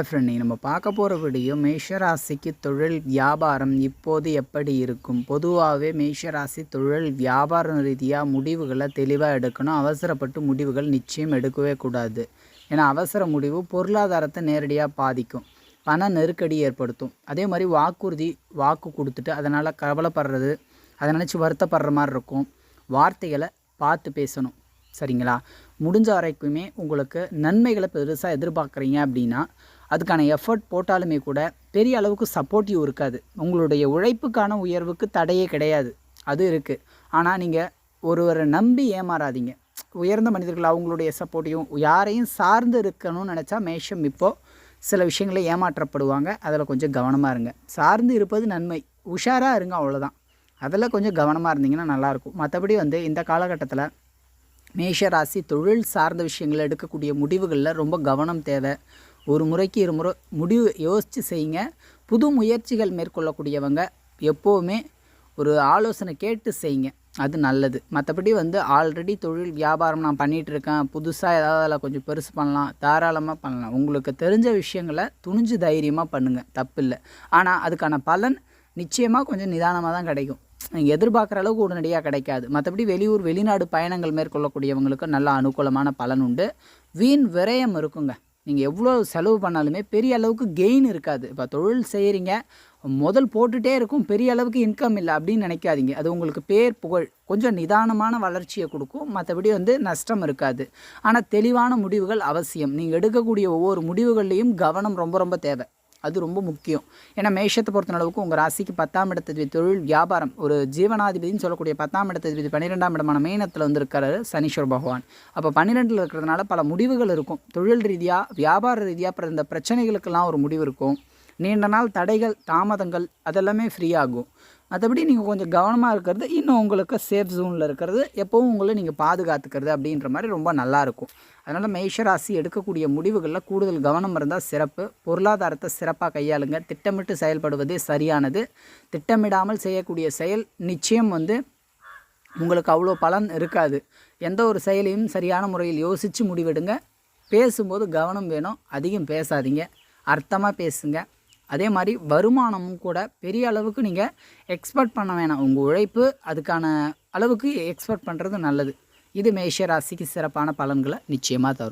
Friend நீங்கள் நம்ம பார்க்க போகிற வீடியோ மேஷராசிக்கு தொழில் வியாபாரம் இப்போது எப்படி இருக்கும்? பொதுவாகவே மேஷராசி தொழில் வியாபாரம் ரீதியாக முடிவுகளை தெளிவாக எடுக்கணும். அவசரப்பட்டு முடிவுகள் நிச்சயம் எடுக்கவே கூடாது. ஏன்னா அவசர முடிவு பொருளாதாரத்தை நேரடியாக பாதிக்கும். பண நெருக்கடி ஏற்படுத்தும். அதே மாதிரி வாக்குறுதி வாக்கு கொடுத்துட்டு அதனால் கவலைப்படுறது அதை நினச்சி வருத்தப்படுற மாதிரி இருக்கும். வார்த்தைகளை பார்த்து பேசணும். சரிங்களா? முடிஞ்ச வரைக்குமே உங்களுக்கு நன்மைகளை பெருசாக எதிர்பார்க்குறீங்க அப்படின்னா அதுக்கான எஃபர்ட் போட்டாலுமே கூட பெரிய அளவுக்கு சப்போர்ட்டிவ் இருக்காது. உங்களுடைய உழைப்புக்கான உயர்வுக்கு தடையே கிடையாது. அது இருக்குது ஆனால் நீங்கள் ஒருவரை நம்பி ஏமாறாதீங்க. உயர்ந்த மனிதர்கள் அவங்களுடைய சப்போர்ட்டையும் யாரையும் சார்ந்து இருக்கணும்னு நினச்சா மேஷம் இப்போது சில விஷயங்களில் ஏமாற்றப்படுவாங்க. அதில் கொஞ்சம் கவனமாக இருங்க. சார்ந்து இருப்பது நன்மை. உஷாராக இருங்க அவ்வளோதான் அதில் கொஞ்சம் கவனமாக இருந்தீங்கன்னா நல்லாயிருக்கும் மற்றபடி வந்து இந்த காலகட்டத்தில் மேஷ ராசி தொழில் சார்ந்த விஷயங்களை எடுக்கக்கூடிய முடிவுகளில் ரொம்ப கவனம் தேவை. ஒரு முறைக்கு இரு முறை முடிவு யோசித்து செய்யுங்க. புது முயற்சிகள் மேற்கொள்ளக்கூடியவங்க எப்போவுமே ஒரு ஆலோசனை கேட்டு செய்யுங்க. அது நல்லது. மற்றபடி வந்து ஆல்ரெடி தொழில் வியாபாரம் நான் பண்ணிகிட்டு இருக்கேன் புதுசாக ஏதாவது அதில் கொஞ்சம் பெருசு பண்ணலாம். தாராளமாக பண்ணலாம். உங்களுக்கு தெரிஞ்ச விஷயங்களை துணிஞ்சு தைரியமாக பண்ணுங்கள் தப்பு இல்லை ஆனால் அதுக்கான பலன் நிச்சயமாக கொஞ்சம் நிதானமாக தான் கிடைக்கும். நீங்கள் எதிர்பார்க்குற அளவுக்கு உடனடியாக கிடைக்காது. மற்றபடி வெளியூர் வெளிநாடு பயணங்கள் மேற்கொள்ளக்கூடியவங்களுக்கு நல்ல அனுகூலமான பலன் உண்டு. வீண் விரயம் இருக்குங்க. நீங்கள் எவ்வளோ செலவு பண்ணாலுமே பெரிய அளவுக்கு கெயின் இருக்காது. இப்போ தொழில் செய்கிறீங்க முதல் போட்டுகிட்டே இருக்கும் பெரிய அளவுக்கு இன்கம் இல்லை அப்படின்னு நினைக்காதீங்க. அது உங்களுக்கு பேர் புகழ் கொஞ்சம் நிதானமான வளர்ச்சியை கொடுக்கும். மற்றபடி வந்து நஷ்டம் இருக்காது. ஆனால் தெளிவான முடிவுகள் அவசியம். நீங்கள் எடுக்கக்கூடிய ஒவ்வொரு முடிவுகள்லேயும் கவனம் ரொம்ப ரொம்ப தேவை. அது ரொம்ப முக்கியம். ஏன்னா மேஷத்தை பொறுத்த அளவுக்கு உங்கள் ராசிக்கு பத்தாம் இடத்ததிபதி தொழில் வியாபாரம் ஒரு ஜீவனாதிபதினு சொல்லக்கூடிய பத்தாம் இடத்ததிபதி பன்னிரெண்டாம் இடமான மேனத்தில் வந்திருக்கிறாரு சனீஸ்வர் பகவான். அப்போ பன்னிரெண்டில் இருக்கிறதுனால பல முடிவுகள் இருக்கும். தொழில் ரீதியாக வியாபார ரீதியாக அப்புறம் இந்த பிரச்சனைகளுக்கெல்லாம் ஒரு முடிவு இருக்கும். நீண்ட நாள் தடைகள் தாமதங்கள் அதெல்லாமே ஃப்ரீ ஆகும். மற்றபடி நீங்கள் கொஞ்சம் கவனமாக இருக்கிறது இன்னும் உங்களுக்கு சேஃப் ஜோனில் இருக்கிறது எப்போவும் உங்களை நீங்கள் பாதுகாத்துக்கிறது அப்படின்ற மாதிரி ரொம்ப நல்லாயிருக்கும் அதனால் மேஷராசி எடுக்கக்கூடிய முடிவுகளில் கூடுதல் கவனம் இருந்தால் சிறப்பு. பொருளாதாரத்தை சிறப்பாக கையாளுங்க. திட்டமிட்டு செயல்படுவதே சரியானது. திட்டமிடாமல் செய்யக்கூடிய செயல் நிச்சயம் வந்து உங்களுக்கு அவ்வளோ பலன் இருக்காது. எந்த ஒரு செயலையும் சரியான முறையில் யோசித்து முடிவெடுங்க. பேசும்போது கவனம் வேணும். அதிகம் பேசாதீங்க. அர்த்தமாக பேசுங்க. அதே மாதிரி வருமானமும் கூட பெரிய அளவுக்கு நீங்கள் எக்ஸ்பெக்ட் பண்ண வேணாம். உங்கள் உழைப்பு அதுக்கான அளவுக்கு எக்ஸ்பெக்ட் பண்ணுறது நல்லது. இது மேஷ ராசிக்கு சிறப்பான பலன்களை நிச்சயமாக தரும்.